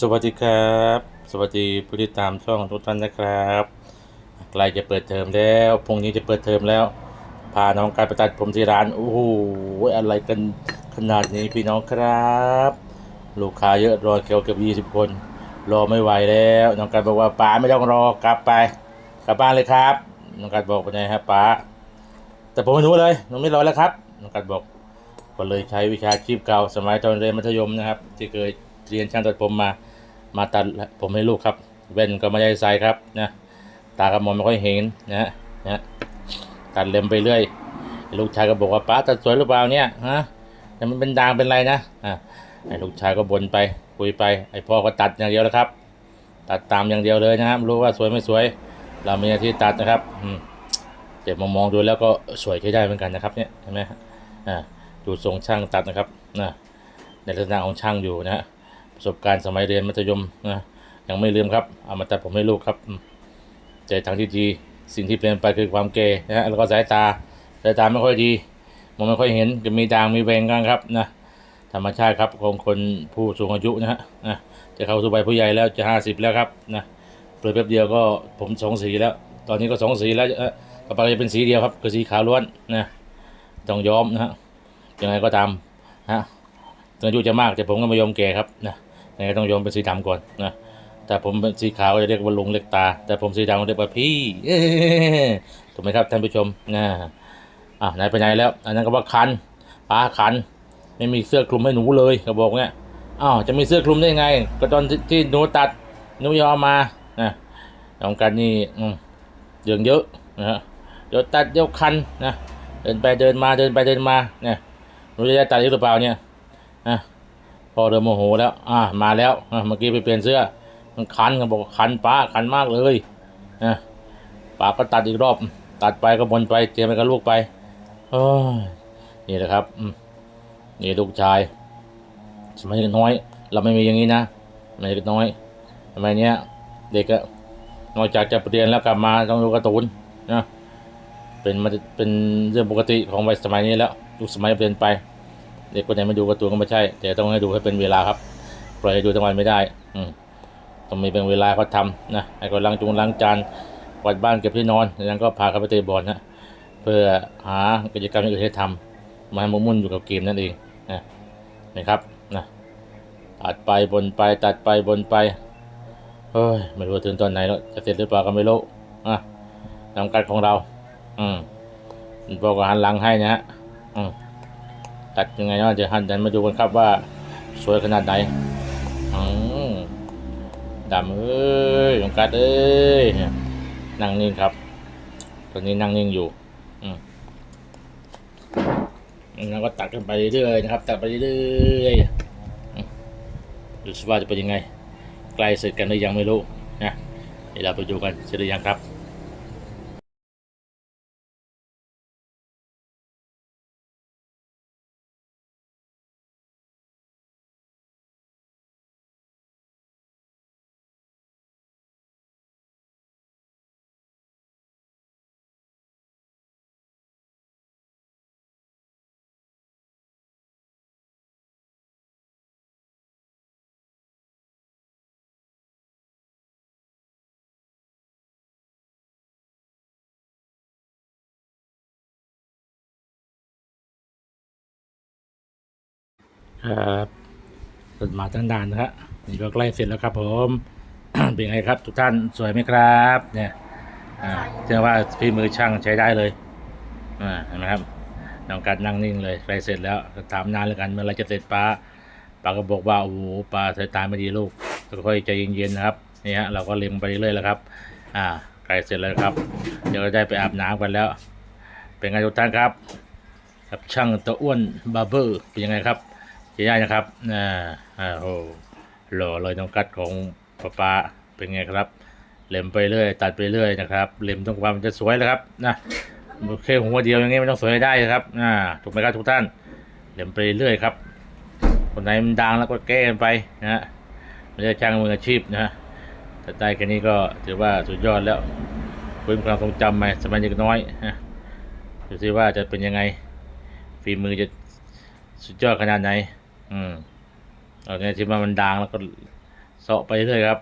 สวัสดีครับ สวัสดีผู้ติดตามช่องทุกท่านนะครับใกล้จะเปิดเทอมแล้วพรุ่งนี้จะเปิดเทอมแล้ว พาน้องการไปตัดผมที่ร้านโอ้โหอะไรกันขนาดนี้พี่น้องครับ ลูกค้าเยอะรอเกี่ยวเกือบยี่สิบคน รอไม่ไหวแล้วน้องการบอกว่าป๋าไม่ต้องรอกลับไป กลับบ้านเลยครับน้องการบอกไปไงครับป๋าแต่ผมไม่รู้เลยน้องไม่รอแล้วครับน้องการบอกก็เลยใช้วิชาชีพเก่าสมัยตอนเรียนมัธยมนะครับ ที่เคย เรียนช่างตัดผมมา มาตัดผมให้ลูกครับเว้นก็ไม่ได้ใส่ครับนะตากระมองไม่ค่อยเห็นนะนะตัดเล็มไปเรื่อย ลูกชายก็บอกว่าป้าตัดสวยหรือเปล่าเนี่ยฮะแต่มันเป็นด่างเป็นไรนะอ่าไอ้ลูกชายก็บ่นไปคุยไปไอ้พ่อก็ตัดอย่างเดียวแล้วครับ ตัดตามอย่างเดียวเลยนะครับรู้ว่าสวยไม่สวย เรามีหน้าที่ตัดนะครับอืมเจ็บมามองดูแล้วก็สวยใช้ได้เหมือนกันนะครับเนี่ยเห็นไหมอ่าดูทรงช่างตัดนะครับนะในลักษณะของช่างอยู่นะฮะ ประสบการณ์สมัยเรียนมัธยมนะยังไม่ลืมครับเอามาตัดผมให้ลูกครับ ใจทางที่ดีสิ่งที่เปลี่ยนไปคือความเกย์นะฮะแล้วก็สายตาสายตาไม่ค่อยดีมองไม่ค่อยเห็นจะมีด่างมีแหวงกันครับนะธรรมชาติครับของคนผู้สูงอายุนะฮะนะจะเข้าสู่วัยผู้ใหญ่แล้วจะห้าสิบแล้วครับนะเปลือยแป๊บเดียวก็ผมสองสีแล้ว ตอนนี้ก็สองสีแล้วเออต่อไปจะเป็นสีเดียวครับคือสีขาวล้วนนะต้องย้อมนะฮะยังไงก็ตามนะถึงอายุจะมากแต่ผมก็ไม่ยอมแก่ครับนะ ยังไงต้องยอมเป็นสีดำก่อนนะแต่ผมเป็นสีขาวจะเรียกว่าลุงเล็กตา แต่ผมสีดำก็เรียกว่าพี่ถูกไหมครับท่านผู้ชมนะอะไหนไปไหนแล้ว อันนั้นก็ว่าคันป้าคัน ไม่มีเสื้อคลุมให้หนูเลยเขาบอกเนี่ยอ้าวจะมีเสื้อคลุมได้ไง ก็ตอนที่ที่หนูตัดหนูยอมมานะน้องกันนี่อืมเรื่องเยอะนะฮะเดี๋ยวตัดเดี๋ยวคันนะเดินไปเดินมาเดินไปเดินมาเนี่ยรู้จะได้ตัดอีกหรือเปล่าเนี่ยอะ พอเริ่มโมโหแล้ว อ่ามาแล้วเมื่อกี้ไปเปลี่ยนเสื้อ มันคันเขาบอกคันป้าคันมากเลยนะป้าก็ตัดอีกรอบ ตัดไปก็บนไปเตรียมไปกับลูกไปเอ้ยนี่แหละครับนี่ลูกชายสมัยเด็กน้อย เราไม่มีอย่างนี้นะสมัยเด็กน้อยสมัยเนี้ย เด็กอะนอกจากจะเรียนแล้วกลับมาต้องดูการ์ตูนนะเป็นมันเป็นเรื่องปกติของวัยสมัยนี้แล้วยุคสมัยเปลี่ยนไป เด็กคนไหนไม่ดูการ์ตูนก็ไม่ใช่ แต่ต้องให้ดูให้เป็นเวลาครับ ปล่อยให้ดูทั้งวันไม่ได้ อืมต้องมีเป็นเวลาเขาทำนะให้เขาล้างจุงล้างจานกวาดบ้านเก็บที่นอนแล้วก็พาเขาไปเตะบอลนะเพื่อหากิจกรรมอื่นให้ทำมาให้มุ่นอยู่กับเกมนั่นเองนะนะครับนะตัดไปบนไปตัดไปบนไปเฮ้ยไม่รู้ถึงตอนไหนแล้วจะเสร็จหรือเปล่าก็ไม่รู้อะนำการของเรา อืมบอกว่าหันหลังให้นะฮะอืม ตัดยังไงเนาะเดี๋ยวหันดันมาดูกันครับว่าสวยขนาดไหนอืมดำเอ้ยหลวงกัดเอ้ยนั่งนิ่งครับตอนนี้นั่งนิ่งอยู่อืมแล้วก็ตัดกันไปเรื่อยนะครับ ตัดไปเรื่อยดูสิว่าจะเป็นยังไง ใกล้เสร็จกันหรือยังไม่รู้นะเดี๋ยวเราไปดูกันเสร็จหรือยังครับ ครับรถมาตั้งด่านนะฮะนี่ก็ใกล้เสร็จแล้วครับ ผม เป็นไงครับ ทุกท่านสวยไหมครับ เนี่ยเชื่อว่าพี่มือช่างใช้ได้เลยอ่าเห็นไหมครับน้องกัดนั่งนิ่งเลยใกล้เสร็จแล้วถามนานแล้วกันเมื่อไรจะเสร็จป้าป้าก็บอกว่าโอ้โหป้าสายตาไม่ดีลูกค่อยๆใจเย็นๆนะครับนี่ฮะเราก็เล็งไปเรื่อยๆแล้วครับ อ่าใกล้เสร็จแล้วครับ เดี๋ยวได้ไปอาบน้ำกันแล้ว เป็นไงทุกท่านครับกับช่างตะอ้วนบาร์เบอร์เป็นยังไงครับ ใช้ได้นะครับอ่าอ่าโอ้หล่อเลยน้องกัดของป้าป้าเป็นไงครับ เล็มไปเรื่อย ตัดไปเรื่อยนะครับ เล็มต้องความมันจะสวยแล้วครับนะแค่หัวเดียวอย่างงี้ไม่ต้องสวยได้ครับอ่าถูกไหมครับทุกท่าน เล็มไปเรื่อยครับ คนไหนมันดังแล้วก็แก้กันไปนะฮะไม่ใช่ช่างมืออาชีพนะฮะแต่ได้แค่นี้ก็ถือว่าสุดยอดแล้วฟื้นความทรงจำใหมสมัยเด็กน้อยนะดูสิว่าจะเป็นยังไงฝีมือจะสุดยอดขนาดไหน อืมเอาเนี่ยที่ว่ามันดังแล้วก็เสาะไปเรื่อยครับ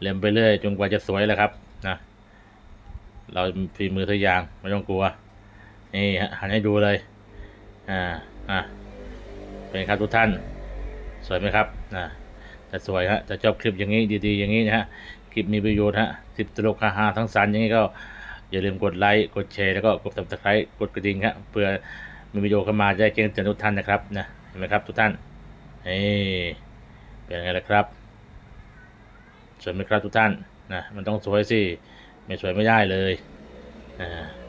เล็มไปเรื่อยจนกว่าจะสวยแล้วครับนะเราฝีมือทุกอย่างไม่ต้องกลัว นี่ฮะหันให้ดูเลย อ่าอ่าเป็นครับทุกท่าน สวยไหมครับนะแต่สวยฮะแต่ชอบคลิปอย่างนี้ดีๆ อย่างนี้นะฮะคลิปมีประโยชน์ฮะสิบตลกฮาๆทั้งสันอย่างนี้ก็อย่าลืมกดไลค์กดแชร์แล้วก็กด subscribe กดกระดิ่งครับเพื่อมีวิดีโอเข้ามาจะแจ้งเตือนทุกท่านนะครับนะ ห็นไหมครับทุกท่านนี่เป็นไงล่ะครับสวยไหมครับทุกท่านนะมันต้องสวยสิ ไม่สวยไม่ได้เลยอ่า